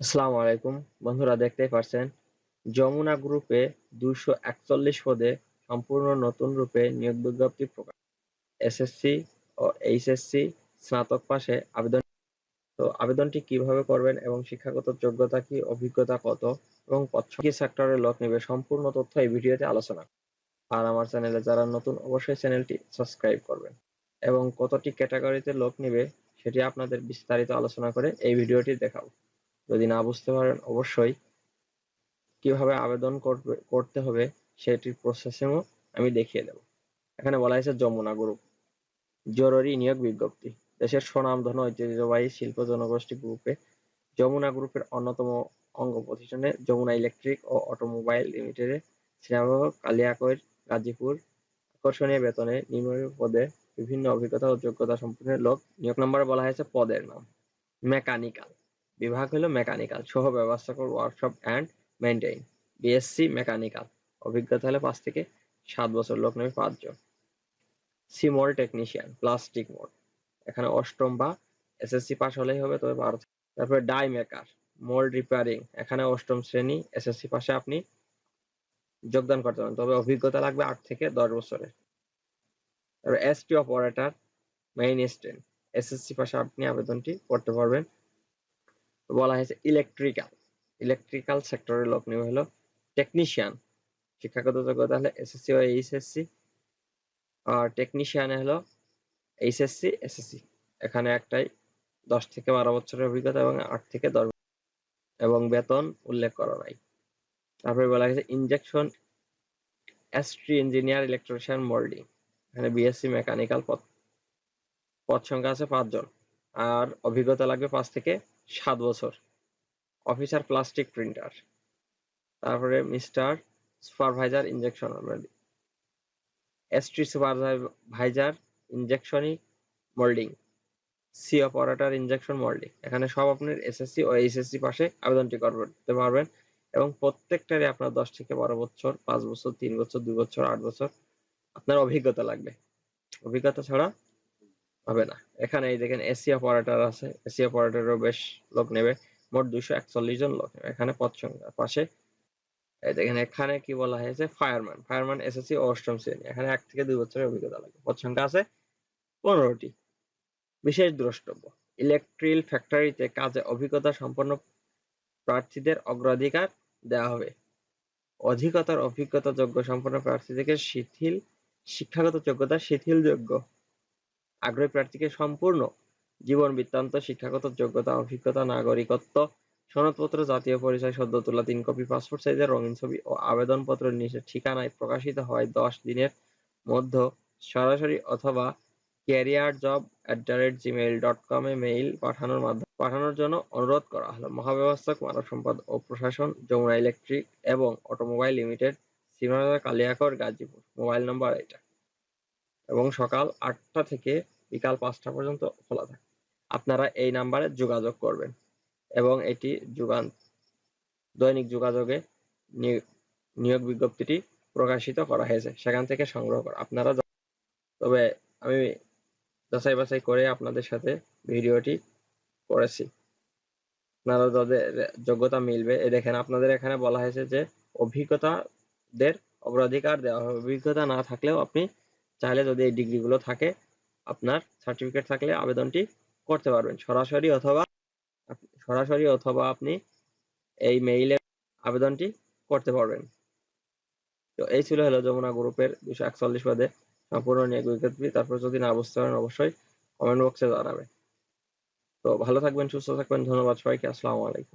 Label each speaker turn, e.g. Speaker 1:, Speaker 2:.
Speaker 1: আসসালামু আলাইকুম। বন্ধুরা দেখতেই পারছেন, যমুনা গ্রুপে দুইশো একচল্লিশ পদে সম্পূর্ণ নতুন রূপে নিয়োগ বিজ্ঞপ্তি প্রকাশ এসএসসি ও এইচএসসি স্নাতক পাশে আবেদন। তো আবেদনটি কীভাবে করবেন এবং শিক্ষাগত যোগ্যতা কি, অভিজ্ঞতা কত এবং কি সেক্টরের লোক নেবে সম্পূর্ণ তথ্য এই ভিডিওতে আলোচনা। আর আমার চ্যানেলে যারা নতুন, অবশ্যই চ্যানেলটি সাবস্ক্রাইব করবেন এবং কতটি ক্যাটাগরিতে লোক নেবে সেটি আপনাদের বিস্তারিত আলোচনা করে এই ভিডিওটি দেখাবো। যদি না বুঝতে পারেন, অবশ্যই কীভাবে আবেদন করবে, করতে হবে সেটির প্রসেসিংও আমি দেখিয়ে দেব। এখানে বলা হয়েছে যমুনা গ্রুপ জরুরি নিয়োগ বিজ্ঞপ্তি। দেশের সুনামধন্য ঐতিহ্যবাহী শিল্প জনগোষ্ঠী গ্রুপে যমুনা গ্রুপের অন্যতম অঙ্গ প্রতিষ্ঠানে যমুনা ইলেকট্রিক ও অটোমোবাইল লিমিটেডে শ্রীরামবাগ কালিয়াকৈর, গাজীপুর, আকর্ষণীয় বেতনে নিম্ন পদে বিভিন্ন অভিজ্ঞতা ও যোগ্যতা সম্পন্ন লোক। নিয়োগ নম্বরে বলা হয়েছে পদের নাম। মেকানিক্যাল। বিভাগ হলো মেকানিক্যাল সহ ব্যবস্থাপক workshop and maintain BSc mechanical অভিজ্ঞতা হলে পাঁচ থেকে সাত বছর, লোক নেবে পাঁচজন। সিমল টেকনিশিয়ান প্লাস্টিক মোড এখানে অষ্টম বা এসএসসি পাস হলেই হবে তবে বারো তারপরে ডাই মেকার মোল্ড রিপেয়ারিং এখানে অষ্টম শ্রেণি এসএসসি পাশে আপনি যোগদান করতে পারেন, তবে অভিজ্ঞতা লাগবে আট থেকে দশ বছরের। তারপরে ST operator main stand SSC পাশে আপনি আবেদনটি করতে পারবেন। বলা হয়েছে ইলেকট্রিক্যাল ইলেকট্রিক্যাল সেক্টরের লোক নিয়োগ হলো টেকনিশিয়ান শিক্ষাগত যোগ্যতা হলে এসএসসি ও এইচএসসি আর টেকনিশিয়ান হলো এইচএসসি এসএসসি এখানে একটাই, দশ থেকে বারো বছরের অভিজ্ঞতা এবং আট থেকে দশ এবং বেতন উল্লেখ করা নাই। তারপরে বলা হয়েছে ইনজেকশন এসট্রি ইঞ্জিনিয়ার ইলেকট্রিশিয়ান মোল্ডিং এখানে বিএসসি মেকানিক্যাল পদ পদ সংখ্যা আছে পাঁচজন। আর অভিজ্ঞতা লাগবে পাঁচ থেকে সাত বছর। অফিসার প্লাস্টিক প্রিন্টার তারপরে mister supervisor injection ST supervisor ইঞ্জেকশনিক moulding C operator injection moulding এখানে সব আপনার এসএসসি ও এইচএসসি পাশে আবেদনটি করতে পারবেন এবং প্রত্যেকটারই আপনার দশ থেকে বারো বছর, পাঁচ বছর, তিন বছর, দুই বছর, আট বছর আপনার অভিজ্ঞতা লাগবে। অভিজ্ঞতা ছাড়া হবে না। এখানে এই দেখেন এসি অপারেটর আছে। এসি অপারেটরও বেশ লোক নেবে। মোট দুইশো একচল্লিশ জন লোক এখানে পদ সংখ্যা পাশে। দেখেন এখানে কি বলা হয়েছে? ফায়ারম্যান। ফায়ারম্যান, এসএসসি অষ্টম শ্রেণি। এখানে এক থেকে দুই বছরের অভিজ্ঞতা লাগবে পদ সংখ্যা আছে পনেরোটি। বিশেষ দ্রষ্টব্য। ইলেকট্রিল ফ্যাক্টরিতে কাজে অভিজ্ঞতা সম্পন্ন প্রার্থীদের অগ্রাধিকার দেওয়া হবে। অধিকতর অভিজ্ঞতা যোগ্য সম্পন্ন প্রার্থীদেরকে শিথিল শিক্ষাগত যোগ্যতা শিথিল যোগ্য আগ্রহী প্রার্থীকে সম্পূর্ণ জীবন বৃত্তান্ত, শিক্ষাগত যোগ্যতা, অভিজ্ঞতা, নাগরিকত্ব, সনদপত্র, জাতীয় পরিচয়, সদ্য তোলা তিন কপি পাসপোর্ট সাইজের রঙিন ছবি ও আবেদনপত্র নিচের ঠিকানায় প্রকাশিত হয় দশ দিনের মধ্যে সরাসরি অথবা career job at the rate Gmail dot কমে মেইল পাঠানোর মাধ্যমে পাঠানোর জন্য অনুরোধ করা হলো। মহাব্যবস্থাপক, মানব সম্পদ ও প্রশাসন, যমুনা ইলেকট্রিক এবং automobile limited Srinagar Kaliakair Gazipur. Mobile number এটা। এবং সকাল আটটা থেকে বিকাল পাঁচটা পর্যন্ত খোলা থাকে। আপনারা এই নাম্বারে যোগাযোগ করবেন এবং এটি যোগান, দৈনিক যোগাযোগে নিয়োগ বিজ্ঞপ্তিটি প্রকাশিত করা হয়েছে। সেখান থেকে সংগ্রহ করা, আপনারা তবে আমি যাচাই বাছাই করে আপনাদের সাথে ভিডিওটি করেছি। আপনারা যাদের যোগ্যতা মিলবে, এ দেখেন আপনাদের এখানে বলা হয়েছে যে অভিজ্ঞতাদের অগ্রাধিকার দেওয়া হবে। অভিজ্ঞতা না থাকলেও আপনি চাইলে যদি এই ডিগ্রিগুলো থাকে, আপনার সার্টিফিকেট থাকলে আবেদনটি করতে পারবেন। সরাসরি অথবা সরাসরি অথবা আপনি এই মেইলে আবেদনটি করতে পারবেন। তো এই ছিল হলো যমুনা গ্রুপের দুশো একচল্লিশ পদে। সম্পূর্ণ নিয়োগ তারপর যদি না বুঝতে পারেন অবশ্যই কমেন্ট বক্সে জানাবে তো ভালো থাকবেন, সুস্থ থাকবেন, ধন্যবাদ সবাইকে, আসসালামু আলাইকুম।